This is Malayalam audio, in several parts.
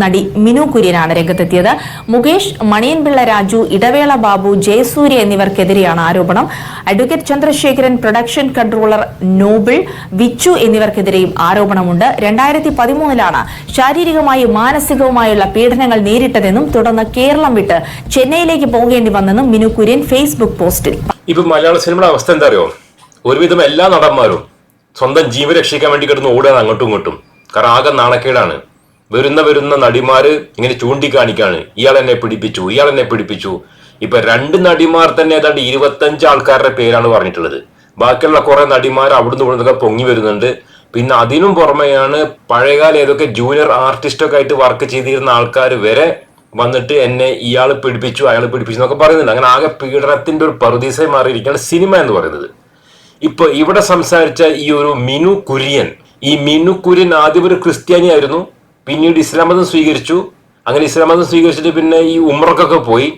നടി മിനു കുര്യനാണ് രംഗത്തെത്തിയത്. മുകേഷ് മണിയൻപിള്ള രാജു ഇടവേള ബാബു ജയസൂര്യ എന്നിവർക്കെതിരെയാണ് ആരോപണം. Advocate Chandrasekharan production controller Noble Vichu എന്നിവർക്കെതിരെയും ആരോപണമുണ്ട്. രണ്ടായിരത്തി പതിമൂന്നിലാണ് ശാരീരികമായും മാനസികവുമായുള്ള പീഡനങ്ങൾ നേരിട്ടതെന്നും തുടർന്ന് കേരളം വിട്ട് ചെന്നൈയിലേക്ക് പോകേണ്ടി വന്നെന്നും മിനു കുര്യൻ ഫേസ്ബുക്ക് പോസ്റ്റിൽ ഇപ്പൊ മലയാള സിനിമയുടെ അവസ്ഥ എന്താ അറിയോ ഒരുവിധം എല്ലാ നടന്മാരും സ്വന്തം ജീവൻ രക്ഷിക്കാൻ വേണ്ടി കിടന്ന് ഓടുകയാണ് അങ്ങോട്ടും ഇങ്ങോട്ടും. കാരണം ആകെ നാണക്കേടാണ്. വരുന്ന വരുന്ന നടിമാര് ഇങ്ങനെ ചൂണ്ടിക്കാണിക്കാണ്. ഇയാൾ എന്നെ പിടിപ്പിച്ചു ഇയാൾ എന്നെ പിടിപ്പിച്ചു. ഇപ്പൊ രണ്ട് നടിമാർ തന്നെ ഏതാണ്ട് ഇരുപത്തഞ്ച് ആൾക്കാരുടെ പേരാണ് പറഞ്ഞിട്ടുള്ളത്. ബാക്കിയുള്ള കുറെ നടിമാർ അവിടുന്ന് ഇവിടുന്നൊക്കെ പൊങ്ങി വരുന്നുണ്ട്. പിന്നെ അതിനും പുറമെയാണ് പഴയകാല ഏതൊക്കെ ജൂനിയർ ആർട്ടിസ്റ്റ് ഒക്കെ ആയിട്ട് വർക്ക് ചെയ്തിരുന്ന ആൾക്കാർ വരെ വന്നിട്ട് എന്നെ ഇയാൾ പിടിപ്പിച്ചു അയാൾ പിടിപ്പിച്ചു എന്നൊക്കെ പറയുന്നുണ്ട്. അങ്ങനെ ആകെ പീഡനത്തിന്റെ ഒരു പറുദീസായി മാറിയിരിക്കുകയാണ് സിനിമ എന്ന് പറയുന്നത്. ഇപ്പൊ ഇവിടെ സംസാരിച്ച ഈ ഒരു മിനു കുര്യൻ ഈ മിനു കുര്യൻ ആദ്യം ഒരു ക്രിസ്ത്യാനി ആയിരുന്നു പിന്നീട് ഇസ്ലാം മതം സ്വീകരിച്ചു. അങ്ങനെ ഇസ്ലാം മതം സ്വീകരിച്ചിട്ട് പിന്നെ ഈ ഉമ്രക്കൊക്കെ പോയി.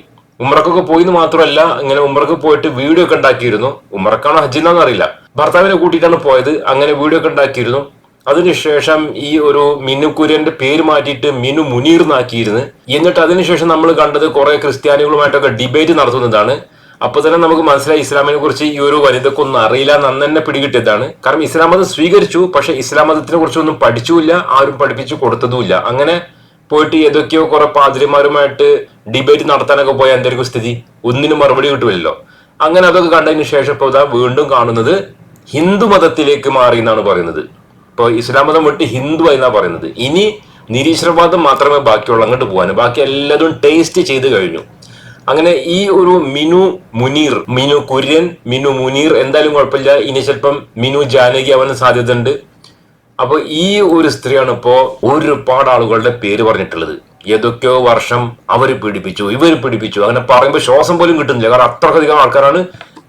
ഉമ്രക്കൊക്കെ പോയി എന്ന് മാത്രമല്ല ഇങ്ങനെ ഉമ്രക്ക് പോയിട്ട് വീഡിയോ ഒക്കെ ഉണ്ടാക്കിയിരുന്നു. ഉമ്രക്കാണോ ഹജ്ജിന്നാന്ന് അറിയില്ല. ഭർത്താവിനെ കൂട്ടിയിട്ടാണ് പോയത്. അങ്ങനെ വീഡിയോ ഒക്കെ ഉണ്ടാക്കിയിരുന്നു. അതിനുശേഷം ഈ ഒരു മിനു കുര്യന്റെ പേര് മാറ്റിയിട്ട് മിനു മുനീർ എന്നാക്കിയിരുന്നു എന്നിട്ട് അതിനുശേഷം നമ്മൾ കണ്ടത് കുറെ ക്രിസ്ത്യാനികളുമായിട്ടൊക്കെ ഡിബേറ്റ് നടത്തുന്നതാണ്. അപ്പൊ തന്നെ നമുക്ക് മനസ്സിലായി ഇസ്ലാമിനെ കുറിച്ച് ഈ ഒരു വനിതക്കൊന്നും അറിയില്ല എന്ന് തന്നെ പിടികിട്ടിയതാണ്. കാരണം ഇസ്ലാം മതം സ്വീകരിച്ചു പക്ഷെ ഇസ്ലാം മതത്തിനെ കുറിച്ചൊന്നും പഠിച്ചുമില്ല ആരും പഠിപ്പിച്ചു കൊടുത്തതുമില്ല. അങ്ങനെ പോയിട്ട് ഏതൊക്കെയോ കുറെ പാതിരിമാരുമായിട്ട് ഡിബേറ്റ് നടത്താനൊക്കെ പോയ എന്തായിരിക്കും സ്ഥിതി? ഒന്നിനും മറുപടി കിട്ടുമല്ലോ അങ്ങനെ അതൊക്കെ കണ്ടതിന് ശേഷം ഇപ്പോൾ വീണ്ടും കാണുന്നത് ഹിന്ദു മതത്തിലേക്ക് മാറി എന്നാണ് പറയുന്നത്. ഇപ്പോൾ ഇസ്ലാം മതം വിട്ട് ഹിന്ദു എന്നാ പറയുന്നത്. ഇനി നിരീശ്വരവാദം മാത്രമേ ബാക്കിയുള്ള അങ്ങോട്ട് പോകാൻ ബാക്കി എല്ലാതും ടേസ്റ്റ് ചെയ്ത് കഴിഞ്ഞു. അങ്ങനെ ഈ ഒരു മിനു മുനീർ മിനു കുര്യൻ മിനു മുനീർ എന്തായാലും കുഴപ്പമില്ല. ഇനി ചിലപ്പം മിനു ജാനകി അവന് സാധ്യതയുണ്ട്. അപ്പോൾ ഈ ഒരു സ്ത്രീയാണ് ഇപ്പോ ഒരുപാട് ആളുകളുടെ പേര് പറഞ്ഞിട്ടുള്ളത്. ഏതൊക്കെയോ വർഷം അവർ പീഡിപ്പിച്ചു ഇവർ പീഡിപ്പിച്ചു. അങ്ങനെ പറയുമ്പോൾ ശ്വാസം പോലും കിട്ടുന്നില്ല. കാരണം അത്രയധികം ആൾക്കാരാണ്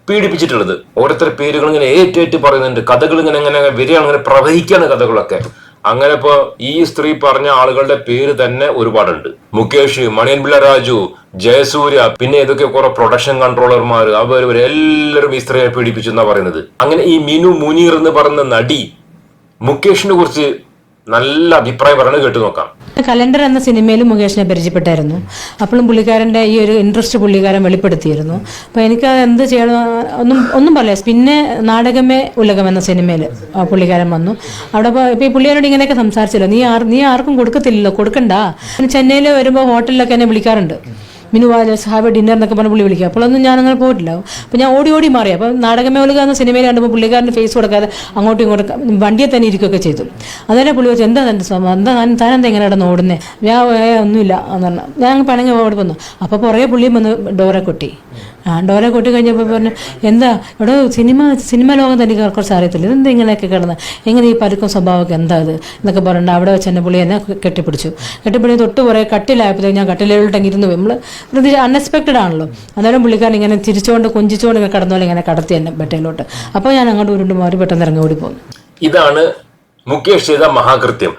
പീഡിപ്പിച്ചിട്ടുള്ളത്. ഓരോരുത്തരുടെ പേരുകൾ ഇങ്ങനെ ഏറ്റേറ്റ് പറയുന്നുണ്ട്. കഥകൾ ഇങ്ങനെ ഇങ്ങനെ വരികയാണ് ഇങ്ങനെ പ്രവഹിക്കുകയാണ് കഥകളൊക്കെ. അങ്ങനെ ഇപ്പോ ഈ സ്ത്രീ പറഞ്ഞ ആളുകളുടെ പേര് തന്നെ ഒരുപാടുണ്ട്. മുകേഷ് മണിയൻപിള്ള രാജു ജയസൂര്യ പിന്നെ ഇതൊക്കെ കുറെ പ്രൊഡക്ഷൻ കൺട്രോളർമാർ അവർ എല്ലാവരും ഈ സ്ത്രീയെ പീഡിപ്പിച്ചു എന്നാ പറയുന്നത്. അങ്ങനെ ഈ മിനു മുനീർ എന്ന് പറയുന്ന നടി മുകേഷിനെ കുറിച്ച് നല്ല അഭിപ്രായം പറയുന്നത് കേട്ടു നോക്കാം. കലണ്ടർ എന്ന സിനിമയിൽ മുകേഷിനെ പരിചയപ്പെട്ടായിരുന്നു. അപ്പോഴും പുള്ളിക്കാരന്റെ ഈ ഒരു ഇൻട്രസ്റ്റ് പുള്ളിക്കാരൻ വെളിപ്പെടുത്തിയിരുന്നു. അപ്പോൾ എനിക്ക് എന്ത് ചെയ്യണം ഒന്നും ഒന്നും പറയാം പിന്നെ നാടകമേ ഉലകം എന്ന സിനിമയിൽ പുള്ളിക്കാരൻ വന്നു. അവിടെ ഇപ്പൊ പുള്ളിയോട് ഇങ്ങനെയൊക്കെ സംസാരിച്ചല്ലോ. നീ ആർ നീ ആർക്കും കൊടുക്കത്തില്ലല്ലോ കൊടുക്കണ്ട. ചെന്നൈയിൽ വരുമ്പോൾ ഹോട്ടലിലൊക്കെ എന്നെ വിളിക്കാറുണ്ട്. മിനു ഹാവ് എ ഡിന്നർ എന്നൊക്കെ പറഞ്ഞ് പുള്ളി വിളിക്കുക അപ്പോഴൊന്നും ഞാൻ അങ്ങനെ പോയിട്ടില്ല. അപ്പോൾ ഞാൻ ഓടി ഓടി മാറി. അപ്പോൾ നാടകമേളുക എന്ന സിനിമയിൽ കണ്ടപ്പോൾ പുള്ളിക്കാരന്റെ ഫേസ് കൊടുക്കാതെ അങ്ങോട്ടും ഇങ്ങോട്ടും വണ്ടിയെ തന്നെ ഇരിക്കുകയൊക്കെ ചെയ്തു. അതന്നെ പുള്ളി വെച്ച് എന്താ തന്റെ സ്വഭാവം? എന്താ താൻ എന്താ ഇങ്ങനെ ഇവിടെ ഓടുന്നത് ഞാൻ "ഏ, ഒന്നുമില്ല. എന്ന് പറഞ്ഞു. ഞാൻ പണങ്ങി ഓടി വന്നു. അപ്പോൾ പുറകെ പുള്ളിയും വന്ന് ഡോറെ കൊട്ടി. ആ ഡോറെ കൊട്ടി കഴിഞ്ഞപ്പോൾ പറഞ്ഞു എന്താ? ഇവിടെ സിനിമ സിനിമ ലോകം തന്നെ കുറച്ച് അറിയത്തില്ല. ഇതെന്താ ഇങ്ങനെയൊക്കെ കിടന്ന്? എങ്ങനെ ഈ പരുക്കും സ്വഭാവമൊക്കെ എന്താ ഇത്? എന്നൊക്കെ പറഞ്ഞിട്ട് അവിടെ വെച്ച് എന്നെ പുള്ളി എന്നെ കെട്ടിപ്പിടിച്ചു. കെട്ടിപ്പിടിച്ച് തൊട്ട് കുറേ കട്ടിലായപ്പോൾ ഞാൻ കട്ടിലോട്ടങ്ങ് ഇരുന്ന് നമ്മൾ പ്രതീക്ഷ അൺഎക്സ്പെക്റ്റഡ് ആണല്ലോ. അന്നേരം പുള്ളിക്കാരൻ ഇങ്ങനെ തിരിച്ചുകൊണ്ട് കൊഞ്ചിച്ചുകൊണ്ട് ഇങ്ങനെ കടന്നോലെ ഇങ്ങനെ കടത്തി എന്നെ ബെട്ടയിലോട്ട് അപ്പോൾ ഞാൻ അങ്ങോട്ട് ഉരുണ്ട് മാറി പെട്ടെന്ന് ഇറങ്ങി ഓടി പോന്നു ഇതാണ് മുകേഷ് ചെയ്ത മഹാകൃത്യം.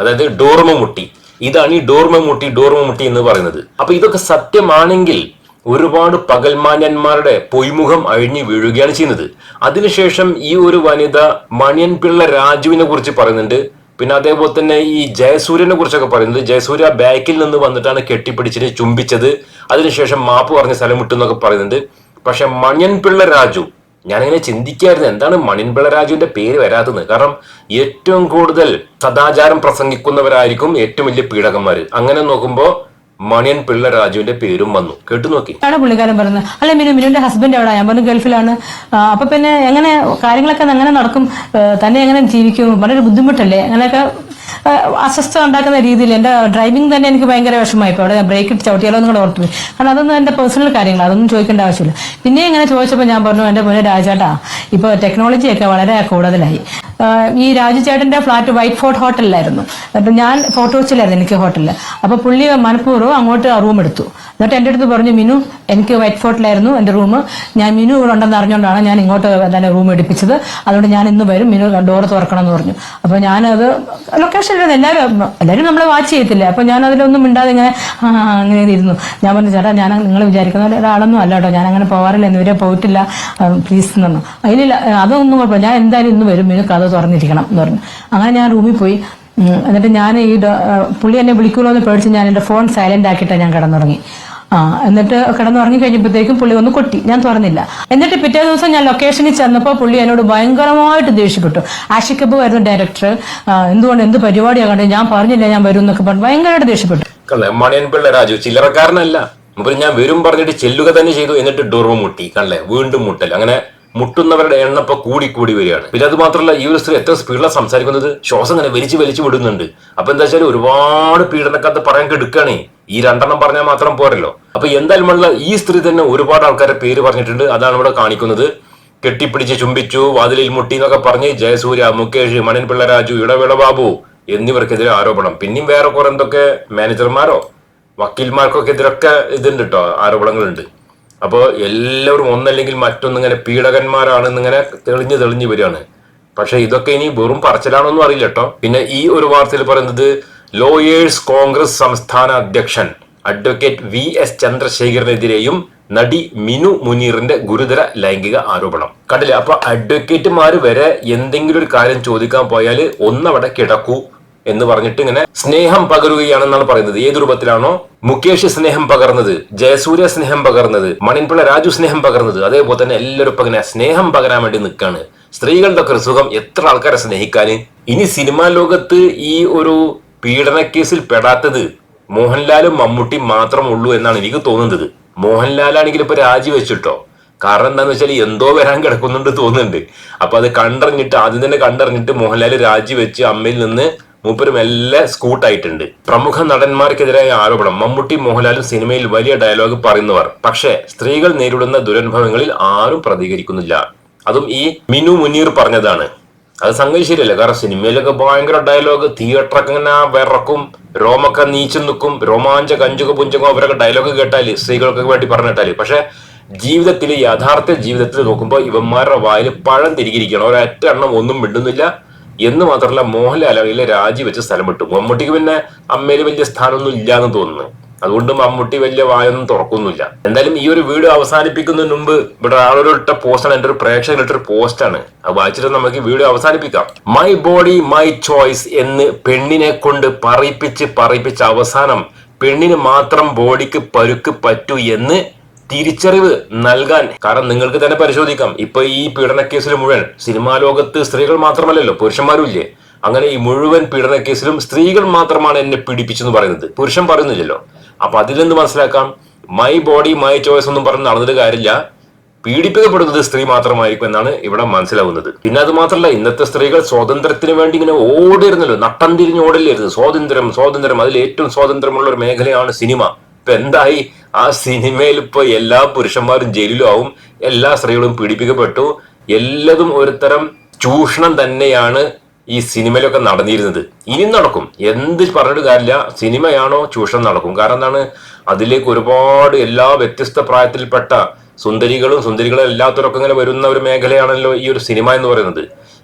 അതായത് ഡോർമ മുട്ടി. ഇതാണ് ഈ ഡോർമ മുട്ടി ഡോർമ മുട്ടി എന്ന് പറയുന്നത്. അപ്പൊ ഇതൊക്കെ സത്യമാണെങ്കിൽ ഒരുപാട് പകൽമാന്യന്മാരുടെ പൊയ്മുഖം അഴിഞ്ഞു വീഴുകയാണ് ചെയ്യുന്നത്. അതിനുശേഷം ഈ ഒരു വനിത മണിയൻ പിള്ള രാജുവിനെ കുറിച്ച് പറയുന്നുണ്ട്. പിന്നെ അതേപോലെ തന്നെ ഈ ജയസൂര്യനെ കുറിച്ചൊക്കെ പറയുന്നത് ജയസൂര്യ ബാക്കിൽ നിന്ന് വന്നിട്ടാണ് കെട്ടിപ്പിടിച്ചിട്ട് ചുംബിച്ചത്. അതിനുശേഷം മാപ്പ് പറഞ്ഞ സ്ഥലം വിട്ടു എന്നൊക്കെ പറയുന്നുണ്ട്. പക്ഷെ മണിയൻ പിള്ള രാജു ഞാനിങ്ങനെ ചിന്തിക്കായിരുന്നു എന്താണ് മണിൻപിള്ള രാജുവിന്റെ പേര് വരാത്തത്? കാരണം ഏറ്റവും കൂടുതൽ സദാചാരം പ്രസംഗിക്കുന്നവരായിരിക്കും ഏറ്റവും വലിയ പീഡകന്മാർ അങ്ങനെ നോക്കുമ്പോ മണിയൻ പിള്ള രാജുവിന്റെ പേരും വന്നു. കേട്ടു നോക്കി. ആണ് പുള്ളിക്കാരൻ പറയുന്നത് അല്ലെ മിനു മിനുവിന്റെ ഹസ്ബൻഡ് എവിടെ? ഞാൻ പറഞ്ഞു ഗൾഫിലാണ്. അപ്പൊ പിന്നെ എങ്ങനെ കാര്യങ്ങളൊക്കെ എങ്ങനെ നടക്കും? തന്നെ എങ്ങനെ ജീവിക്കും? വളരെ ബുദ്ധിമുട്ടല്ലേ? അങ്ങനെയൊക്കെ അസ്വസ്ഥ ഉണ്ടാക്കുന്ന രീതിയിൽ എന്റെ ഡ്രൈവിംഗ് തന്നെ എനിക്ക് ഭയങ്കര വിഷമമായി. അവിടെ ബ്രേക്ക് ഇട്ട് ചവിട്ടിയാലോ എന്നും കൂടെ കാരണം അതൊന്നും എന്റെ പേഴ്സണൽ കാര്യങ്ങൾ അതൊന്നും ചോദിക്കേണ്ട ആവശ്യമില്ല. പിന്നെ ഇങ്ങനെ ചോദിച്ചപ്പോൾ ഞാൻ പറഞ്ഞു എന്റെ മുന്നേ രാജേട്ടാ ഇപ്പോൾ ടെക്നോളജിയൊക്കെ വളരെ കൂടുതലായി. ഈ രാജുചേട്ടന്റെ ഫ്ലാറ്റ് വൈറ്റ് ഫോർട്ട് ഹോട്ടലിലായിരുന്നു എന്നിട്ട് ഞാൻ ഫോർട്ട് എനിക്ക് ഹോട്ടലിൽ അപ്പോൾ പുള്ളി മനഃപൂർവം അങ്ങോട്ട് റൂം എടുത്തു. എന്നിട്ട് എന്റെ അടുത്ത് പറഞ്ഞു മിനു എനിക്ക് വൈറ്റ് ഫോർട്ടിലായിരുന്നു എന്റെ റൂം ഞാൻ മിനു ഇവിടെ ഉണ്ടെന്ന് അറിഞ്ഞുകൊണ്ടാണ് ഞാൻ ഇങ്ങോട്ട് തന്നെ റൂം എടുപ്പിച്ചത്. അതുകൊണ്ട് ഞാൻ ഇന്ന് വരും മിനു ഡോർ തുറക്കണം എന്ന് പറഞ്ഞു. അപ്പോൾ ഞാനത് ലൊക്കേഷൻ എല്ലാവരും എല്ലാവരും നമ്മളെ വാച്ച് ചെയ്യത്തില്ല. അപ്പോൾ ഞാൻ അതിലൊന്നും മിണ്ടാതെ ഇങ്ങനെ അങ്ങനെ ഇരുന്നു. ഞാൻ പറഞ്ഞു ചേട്ടാ ഞാൻ നിങ്ങൾ വിചാരിക്കുന്ന ഒരാളൊന്നും അല്ല കേട്ടോ. ഞാൻ അങ്ങനെ പോകാറില്ല എന്നിവരെ പോയിട്ടില്ല. പ്ലീസ് എന്നൊന്നും അതിലില്ല അതൊന്നും കുഴപ്പമില്ല. ഞാൻ എന്തായാലും ഇന്ന് വരും. മിനു കഥ തുറന്നിരിക്കണം എന്ന് പറഞ്ഞു. അങ്ങനെ ഞാൻ റൂമിൽ പോയി. എന്നിട്ട് ഞാൻ ഈ പുള്ളി എന്നെ വിളിക്കുമല്ലോ എന്ന് പേടിച്ച് ഞാൻ എന്റെ ഫോൺ സൈലന്റ് ആക്കിയിട്ടാണ് ഞാൻ കിടന്നുറങ്ങി. ആ എന്നിട്ട് കിടന്നുറങ്ങി കഴിഞ്ഞപ്പോഴത്തേക്കും പുള്ളി ഒന്ന് കൊട്ടി. ഞാൻ തുറന്നില്ല. എന്നിട്ട് പിറ്റേ ദിവസം ഞാൻ ലൊക്കേഷനിൽ ചെന്നപ്പോൾ പുള്ളി എന്നോട് ഭയങ്കരമായിട്ട് ദേഷ്യപ്പെട്ടു. ആഷിക്കബ് ആയിരുന്നു ഡയറക്ടർ എന്തുകൊണ്ട് എന്ത് പരിപാടിയാണ് ഞാൻ പറഞ്ഞില്ല ഞാൻ വരും എന്നൊക്കെ പറഞ്ഞു ഭയങ്കരമായിട്ട് ദേഷ്യപ്പെട്ടു. മണിയൻ പിള്ള രാജു. ചില്ലറക്കാരനല്ല. ഞാൻ വരും പറഞ്ഞിട്ട് ചെല്ലുക തന്നെ ചെയ്തു. എന്നിട്ട് ഡോർവ് മുട്ടി. കണ്ടേ വീണ്ടും മുട്ടൽ അങ്ങനെ മുട്ടുന്നവരുടെ എണ്ണം ഇപ്പൊ കൂടി കൂടി വരികയാണ്. പിന്നെ അത് മാത്രമല്ല ഈ ഒരു സ്ത്രീ എത്ര സ്പീഡിലാണ് സംസാരിക്കുന്നത്? ശ്വാസം ഇങ്ങനെ വലിച്ചു വലിച്ചു വിടുന്നുണ്ട്. അപ്പൊ എന്താ വെച്ചാൽ ഒരുപാട് പീഡനക്കത്ത് പറയാൻ കെടുക്കുകയാണേ ഈ രണ്ടെണ്ണം പറഞ്ഞാൽ മാത്രം പോരല്ലോ. അപ്പൊ എന്തായാലും ഉള്ള ഈ സ്ത്രീ തന്നെ ഒരുപാട് ആൾക്കാരെ പേര് പറഞ്ഞിട്ടുണ്ട്. അതാണ് ഇവിടെ കാണിക്കുന്നത്. കെട്ടിപ്പിടിച്ച് ചുംബിച്ചു വാതിലിൽ മുട്ടി എന്നൊക്കെ പറഞ്ഞ് ജയസൂര്യ മുകേഷ് മണിൻ പിള്ള രാജു ഇടവേള ബാബു എന്നിവർക്കെതിരെ ആരോപണം. പിന്നെയും വേറെ കുറെ എന്തൊക്കെ മാനേജർമാരോ വക്കീൽമാർക്കൊക്കെ എതിരൊക്കെ ഇതുണ്ട് കേട്ടോ ആരോപണങ്ങളുണ്ട്. അപ്പോൾ എല്ലാവരും ഒന്നല്ലെങ്കിൽ മറ്റൊന്നിങ്ങനെ പീഡകന്മാരാണെന്നിങ്ങനെ തെളിഞ്ഞ് തെളിഞ്ഞ് വരികയാണ്. പക്ഷെ ഇതൊക്കെ ഇനി വെറും പറച്ചിലാണോന്നും അറിയില്ല കേട്ടോ. പിന്നെ ഈ ഒരു വാർത്തയിൽ പറയുന്നത് ലോയേഴ്സ് കോൺഗ്രസ് സംസ്ഥാന അധ്യക്ഷൻ അഡ്വക്കേറ്റ് വി എസ് ചന്ദ്രശേഖരനെതിരെയും നടി മിനു മുനീറിന്റെ ഗുരുതര ലൈംഗിക ആരോപണം. കണ്ടില്ലേ? അപ്പൊ അഡ്വക്കേറ്റുമാർ വരെ എന്തെങ്കിലും ഒരു കാര്യം ചോദിക്കാൻ പോയാൽ ഒന്നവിടെ കിടക്കൂ. എന്ന് പറഞ്ഞിട്ട് ഇങ്ങനെ സ്നേഹം പകരുകയാണെന്നാണ് പറയുന്നത്. ഏത് രൂപത്തിലാണോ? മുകേഷ് സ്നേഹം പകർന്നത് ജയസൂര്യ സ്നേഹം പകർന്നത് മണിൻപിള്ള രാജു സ്നേഹം പകർന്നത്. അതേപോലെ തന്നെ എല്ലാവരും ഇപ്പൊ ഇങ്ങനെ സ്നേഹം പകരാൻ വേണ്ടി നിൽക്കാണ് സ്ത്രീകളുടെ ഒക്കെ സുഖം. എത്ര ആൾക്കാരെ സ്നേഹിക്കാന്? ഇനി സിനിമാ ലോകത്ത് ഈ ഒരു പീഡന കേസിൽ പെടാത്തത് മോഹൻലാലും മമ്മൂട്ടി മാത്രം ഉള്ളൂ എന്നാണ് എനിക്ക് തോന്നുന്നത്. മോഹൻലാലാണെങ്കിൽ ഇപ്പൊ രാജിവെച്ചിട്ടോ? കാരണം എന്താന്ന് വെച്ചാൽ എന്തോ വരാൻ കിടക്കുന്നുണ്ട് തോന്നുന്നുണ്ട്. അപ്പൊ അത് കണ്ടറിഞ്ഞിട്ട് ആദ്യം തന്നെ കണ്ടറിഞ്ഞിട്ട് മോഹൻലാൽ രാജിവെച്ച് അമ്മയിൽ നിന്ന് മൂപ്പരും എല്ലാം സ്കൂട്ടായിട്ടുണ്ട്. പ്രമുഖ നടന്മാർക്കെതിരായ ആരോപണം. മമ്മൂട്ടി മോഹൻലാലും സിനിമയിൽ വലിയ ഡയലോഗ് പറയുന്നവർ. പക്ഷേ സ്ത്രീകൾ നേരിടുന്ന ദുരനുഭവങ്ങളിൽ ആരും പ്രതികരിക്കുന്നില്ല. അതും ഈ മിനു മുനീർ പറഞ്ഞതാണ്. അത് സംഗതി ശരിയല്ല കാരണം സിനിമയിലൊക്കെ ഭയങ്കര ഡയലോഗ്. തിയേറ്ററൊക്കെ ഇങ്ങനെ വിറക്കും രോമൊക്കെ നീച്ചു നിൽക്കും രോമാഞ്ച കഞ്ചുക പുഞ്ചകോ അവരൊക്കെ ഡയലോഗ് കേട്ടാൽ സ്ത്രീകൾക്കൊക്കെ വേണ്ടി പറഞ്ഞിട്ടാൽ. പക്ഷെ ജീവിതത്തിൽ യഥാർത്ഥ ജീവിതത്തിൽ നോക്കുമ്പോൾ ഇവന്മാരുടെ വായിൽ പഴം തിരികിരിക്കണം ഒരൊറ്റ എണ്ണം ഒന്നും മിണ്ടുന്നില്ല. എന്ന് മാത്രമല്ല മോഹൻലാൽ അല്ലെങ്കിലെ രാജിവെച്ച് സ്ഥലം വിട്ടു മമ്മൂട്ടിക്ക് പിന്നെ അമ്മയിൽ വലിയ സ്ഥാനമൊന്നും ഇല്ലാന്ന് തോന്നുന്നു. അതുകൊണ്ട് മമ്മൂട്ടി വലിയ വായൊന്നും തുറക്കുന്നില്ല. എന്തായാലും ഈ ഒരു വീഡിയോ അവസാനിപ്പിക്കുന്നതിന് മുമ്പ് ഇവിടെ ആളൊരിട്ട പോസ്റ്റാണ് എന്റെ ഒരു പ്രേക്ഷകൻ ഇട്ടൊരു പോസ്റ്റാണ്. അത് വായിച്ചിട്ട് നമുക്ക് വീഡിയോ അവസാനിപ്പിക്കാം. മൈ ബോഡി മൈ ചോയ്സ് എന്ന് പെണ്ണിനെ കൊണ്ട് പറയിപ്പിച്ച് പറയിപ്പിച്ച് അവസാനം പെണ്ണിന് മാത്രം ബോഡിക്ക് പരുക്ക് പറ്റൂ എന്ന് തിരിച്ചറിവ് നൽകാൻ കാരണം നിങ്ങൾക്ക് തന്നെ പരിശോധിക്കാം. ഇപ്പൊ ഈ പീഡന കേസിൽ മുഴുവൻ സിനിമാ ലോകത്ത് സ്ത്രീകൾ മാത്രമല്ലല്ലോ പുരുഷന്മാരും ഇല്ലേ അങ്ങനെ ഈ മുഴുവൻ പീഡന കേസിലും സ്ത്രീകൾ മാത്രമാണ് എന്നെ പീഡിപ്പിച്ചെന്ന് പറയുന്നത്. പുരുഷൻ പറയുന്നില്ലല്ലോ. അപ്പൊ അതിൽ നിന്ന് മനസ്സിലാക്കാം? മൈ ബോഡി മൈ ചോയ്സ് ഒന്നും പറഞ്ഞ് നടന്നിട്ട് കാര്യമില്ല. പീഡിപ്പിക്കപ്പെടുന്നത് സ്ത്രീ മാത്രമായിരിക്കും എന്നാണ് ഇവിടെ മനസ്സിലാവുന്നത്. പിന്നെ അത് മാത്രമല്ല ഇന്നത്തെ സ്ത്രീകൾ സ്വാതന്ത്ര്യത്തിന് വേണ്ടി ഇങ്ങനെ ഓടിയിരുന്നല്ലോ നട്ടം തിരിഞ്ഞ് ഓടില്ലായിരുന്നു സ്വാതന്ത്ര്യം സ്വാതന്ത്ര്യം. അതിൽ ഏറ്റവും സ്വാതന്ത്ര്യമുള്ള ഒരു മേഖലയാണ് സിനിമ. ഇപ്പൊ എന്തായി? ആ സിനിമയിൽ ഇപ്പൊ എല്ലാ പുരുഷന്മാരും ജയിലിലും ആവും എല്ലാ സ്ത്രീകളും പീഡിപ്പിക്കപ്പെട്ടു. എല്ലതും ഒരുതരം ചൂഷണം തന്നെയാണ് ഈ സിനിമയിലൊക്കെ നടന്നിരുന്നത്. ഇനി നടക്കും. എന്ത് പറഞ്ഞിട്ട് കാര്യമില്ല. സിനിമയാണോ ചൂഷണം നടക്കും. കാരണം എന്താണ്? അതിലേക്ക് ഒരുപാട് എല്ലാ വ്യത്യസ്ത പ്രായത്തിൽപ്പെട്ട സുന്ദരികളും സുന്ദരികളും എല്ലാത്തവരൊക്കെ ഇങ്ങനെ വരുന്ന ഒരു മേഖലയാണല്ലോ ഈ ഒരു സിനിമ എന്ന് പറയുന്നത്.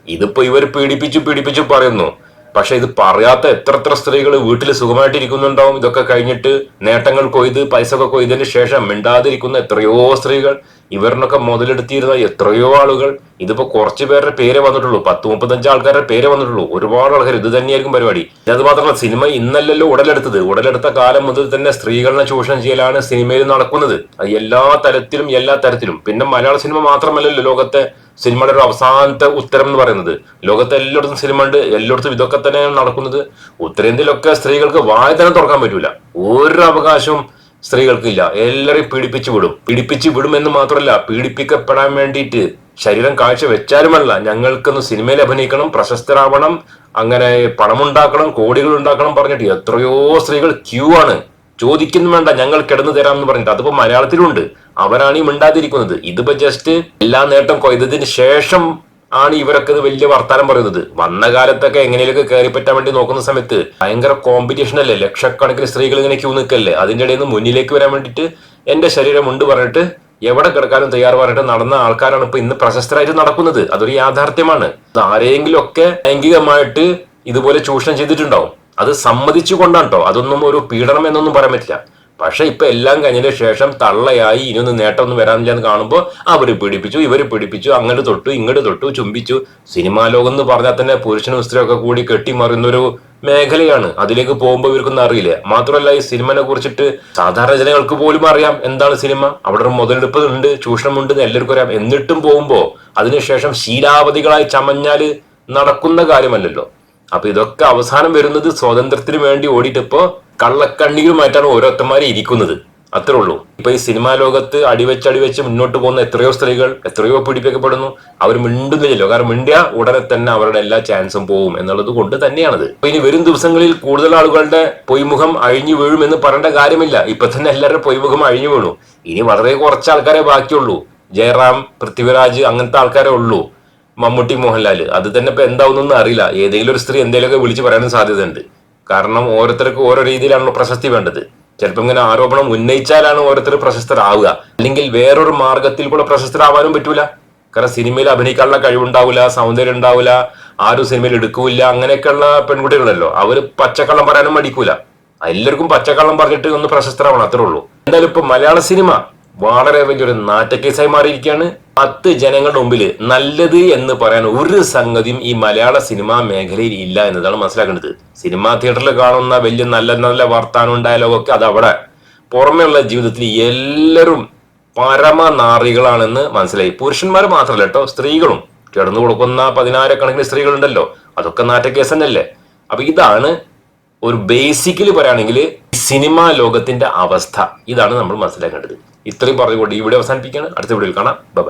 ഇതിപ്പോ ഇവർ പീഡിപ്പിച്ചു പീഡിപ്പിച്ചു പറയുന്നു. പക്ഷെ ഇത് പറയാത്ത എത്ര എത്ര സ്ത്രീകൾ വീട്ടിൽ സുഖമായിട്ടിരിക്കുന്നുണ്ടാവും? ഇതൊക്കെ കഴിഞ്ഞിട്ട് നേട്ടങ്ങൾ കൊയ്ത് പൈസ ഒക്കെ കൊയ്തതിന് ശേഷം മിണ്ടാതിരിക്കുന്ന എത്രയോ സ്ത്രീകൾ ഇവരിനൊക്കെ മുതലെടുത്തിരുന്ന എത്രയോ ആളുകൾ. ഇതിപ്പോ കുറച്ച് പേരുടെ പേര് വന്നിട്ടുള്ളൂ. പത്ത് മുപ്പത്തഞ്ച് ആൾക്കാരുടെ പേര് വന്നിട്ടുള്ളൂ. ഒരുപാട് ആൾക്കാർ ഇത് തന്നെയായിരിക്കും പരിപാടി. അത് മാത്രമല്ല സിനിമ ഇന്നല്ലല്ലോ ഉടലെടുത്തത്. ഉടലെടുത്ത കാലം മുതൽ തന്നെ സ്ത്രീകളെ ചൂഷണം ചെയ്യലാണ് സിനിമയിൽ നടക്കുന്നത്. അത് എല്ലാ തരത്തിലും എല്ലാ തരത്തിലും. പിന്നെ മലയാള സിനിമ മാത്രമല്ലല്ലോ ലോകത്തെ സിനിമയുടെ ഒരു അവസാനത്തെ ഉത്തരം എന്ന് പറയുന്നത്. ലോകത്തെ എല്ലായിടത്തും സിനിമ ഉണ്ട് എല്ലായിടത്തും ഇതൊക്കെ തന്നെ നടക്കുന്നത്. ഉത്തരേന്ത്യയിലൊക്കെ സ്ത്രീകൾക്ക് വായ തന്നെ തുറക്കാൻ പറ്റൂല. ഒരു അവകാശവും സ്ത്രീകൾക്കില്ല എല്ലാവരെയും പീഡിപ്പിച്ചു വിടും. പീഡിപ്പിച്ചു വിടും എന്ന് മാത്രമല്ല പീഡിപ്പിക്കപ്പെടാൻ വേണ്ടിയിട്ട് ശരീരം കാഴ്ച വെച്ചാലുമല്ല ഞങ്ങൾക്കൊന്ന് സിനിമയിൽ അഭിനയിക്കണം പ്രശസ്തരാവണം അങ്ങനെ പണമുണ്ടാക്കണം കോടികൾ ഉണ്ടാക്കണം പറഞ്ഞിട്ട് എത്രയോ സ്ത്രീകൾ ക്യൂ ആണ്. ചോദിക്കുന്നു വേണ്ട ഞങ്ങൾ കിടന്നു എന്ന് പറഞ്ഞിട്ട്. അതിപ്പോ മലയാളത്തിലുണ്ട്. അവരാണ് ഈ മിണ്ടാതിരിക്കുന്നത്. ഇതിപ്പോ ജസ്റ്റ് എല്ലാ നേട്ടം കൊയ്തതിന് ശേഷം ആണ് ഇവരൊക്കെ ഇത് വലിയ വർത്താനം പറയുന്നത്. വന്ന കാലത്തൊക്കെ എങ്ങനെയൊക്കെ കയറി പറ്റാൻ വേണ്ടി നോക്കുന്ന സമയത്ത് ഭയങ്കര കോമ്പറ്റീഷൻ അല്ലേ? ലക്ഷക്കണക്കിന് സ്ത്രീകൾ ഇങ്ങനെ ക്യൂ നിൽക്കല്ലേ? അതിന്റെ ഇടയിൽ നിന്ന് മുന്നിലേക്ക് വരാൻ വേണ്ടിയിട്ട് എന്റെ ശരീരം ഉണ്ട് പറഞ്ഞിട്ട് എവിടെ കിടക്കാനും തയ്യാറ് പറഞ്ഞിട്ട് നടന്ന ആൾക്കാരാണ് ഇപ്പൊ ഇന്ന് പ്രശസ്തരായിട്ട് നടക്കുന്നത്. അതൊരു യാഥാർത്ഥ്യമാണ്. ആരെങ്കിലും ഒക്കെ ലൈംഗികമായിട്ട് ഇതുപോലെ ചൂഷണം ചെയ്തിട്ടുണ്ടാവും. അത് സമ്മതിച്ചു കൊണ്ടാണ് കേട്ടോ അതൊന്നും ഒരു പീഡനം എന്നൊന്നും പറയാൻ പറ്റില്ല. പക്ഷെ ഇപ്പൊ എല്ലാം കഴിഞ്ഞതിന് ശേഷം തള്ളയായി ഇനിയൊന്നും നേട്ടമൊന്നും വരാനില്ല എന്ന് കാണുമ്പോൾ അവർ പിടിപ്പിച്ചു ഇവർ പിടിപ്പിച്ചു അങ്ങോട്ട് തൊട്ടു ഇങ്ങോട്ട് തൊട്ടു ചുംബിച്ചു. സിനിമാ ലോകം എന്ന് പറഞ്ഞാൽ തന്നെ പുരുഷനും സ്ത്രീയൊക്കെ കൂടി കെട്ടിമറിയുന്നൊരു മേഖലയാണ്. അതിലേക്ക് പോകുമ്പോൾ ഇവർക്കൊന്നും അറിയില്ല. മാത്രമല്ല ഈ സിനിമനെ കുറിച്ചിട്ട് സാധാരണ ജനങ്ങൾക്ക് പോലും അറിയാം എന്താണ് സിനിമ. അവിടെ ഒരു മുതലെടുപ്പ് ഉണ്ട് ചൂഷണമുണ്ട് എല്ലാവർക്കും അറിയാം. എന്നിട്ടും പോകുമ്പോൾ അതിനുശേഷം ശീലാവധികളായി ചമഞ്ഞാൽ നടക്കുന്ന കാര്യമല്ലല്ലോ. അപ്പൊ ഇതൊക്കെ അവസാനം വരുന്നത് സ്വാതന്ത്ര്യത്തിന് വേണ്ടി ഓടിയിട്ടിപ്പോ കള്ളക്കണ്ണികളുമായിട്ടാണ് ഓരോരുത്തന്മാരെ ഇരിക്കുന്നത്. അത്രേ ഉള്ളൂ. ഇപ്പൊ ഈ സിനിമാ ലോകത്ത് അടിവെച്ച് അടിവെച്ച് മുന്നോട്ട് പോകുന്ന എത്രയോ സ്ത്രീകൾ എത്രയോ പീഡിപ്പിക്കപ്പെടുന്നു. അവർ മിണ്ടുന്നില്ലല്ലോ. കാരണം മിണ്ടിയ ഉടനെ തന്നെ അവരുടെ എല്ലാ ചാൻസും പോവും എന്നുള്ളത് കൊണ്ട് തന്നെയാണത്. അപ്പൊ ഇനി വരും ദിവസങ്ങളിൽ കൂടുതൽ ആളുകളുടെ പൊയ്മുഖം അഴിഞ്ഞു വീഴുമെന്ന് പറയേണ്ട കാര്യമില്ല. ഇപ്പൊ തന്നെ എല്ലാവരുടെ പൊയ്മുഖം അഴിഞ്ഞു വീണു. ഇനി വളരെ കുറച്ച് ആൾക്കാരെ ബാക്കിയുള്ളൂ. ജയറാം പൃഥ്വിരാജ് അങ്ങനത്തെ ആൾക്കാരെ ഉള്ളൂ. മമ്മൂട്ടി മോഹൻലാൽ. അത് തന്നെ ഇപ്പൊ എന്താവുന്നൊന്നും അറിയില്ല. ഏതെങ്കിലും ഒരു സ്ത്രീ എന്തെങ്കിലുമൊക്കെ വിളിച്ച് പറയാനും സാധ്യതയുണ്ട്. കാരണം ഓരോരുത്തർക്ക് ഓരോ രീതിയിലാണല്ലോ പ്രശസ്തി വേണ്ടത്. ചിലപ്പോൾ ഇങ്ങനെ ആരോപണം ഉന്നയിച്ചാലാണ് ഓരോരുത്തർ പ്രശസ്തരാവുക. അല്ലെങ്കിൽ വേറൊരു മാർഗത്തിൽ കൂടെ പ്രശസ്തരാവാനും പറ്റൂല. കാരണം സിനിമയിൽ അഭിനയിക്കാനുള്ള കഴിവുണ്ടാവില്ല സൗന്ദര്യം ഉണ്ടാവില്ല ആരും സിനിമയിൽ എടുക്കൂല അങ്ങനെയൊക്കെയുള്ള പെൺകുട്ടികളല്ലോ. അവർ പച്ചക്കള്ളം പറയാനും മടിക്കൂല. എല്ലാവർക്കും പച്ചക്കള്ളം പറഞ്ഞിട്ട് ഒന്ന് പ്രശസ്തരാവണം അത്രേ ഉള്ളൂ. എന്തായാലും ഇപ്പൊ മലയാള സിനിമ വളരെ വലിയൊരു നാറ്റക്കേസായി മാറിയിരിക്കുകയാണ്. പത്ത് ജനങ്ങളുടെ മുമ്പിൽ നല്ലത് എന്ന് പറയാൻ ഒരു സംഗതിയും ഈ മലയാള സിനിമാ മേഖലയിൽ ഇല്ല എന്നതാണ് മനസ്സിലാക്കേണ്ടത്. സിനിമാ തിയേറ്ററിൽ കാണുന്ന വലിയ നല്ല നല്ല വർത്താനവും ഡയലോഗൊക്കെ അത് അവിടെ പുറമെയുള്ള ജീവിതത്തിൽ എല്ലാവരും പരമനാറികളാണെന്ന് മനസ്സിലായി. പുരുഷന്മാർ മാത്രമല്ല കേട്ടോ സ്ത്രീകളും. കിടന്നു കൊടുക്കുന്ന പതിനായിരക്കണക്കിന് സ്ത്രീകളുണ്ടല്ലോ. അതൊക്കെ നാറ്റക്കേസ് തന്നെയല്ലേ? അപ്പൊ ഇതാണ് ഒരു ബേസിക്കലി പറയുകയാണെങ്കിൽ സിനിമാ ലോകത്തിന്റെ അവസ്ഥ. ഇതാണ് നമ്മൾ മനസ്സിലാക്കേണ്ടത്. ഇത്രയും പറഞ്ഞുകൊണ്ട് ഈ വീഡിയോ അവസാനിപ്പിക്കുകയാണ്. അടുത്ത വീഡിയോയിൽ കാണാം. ബൈ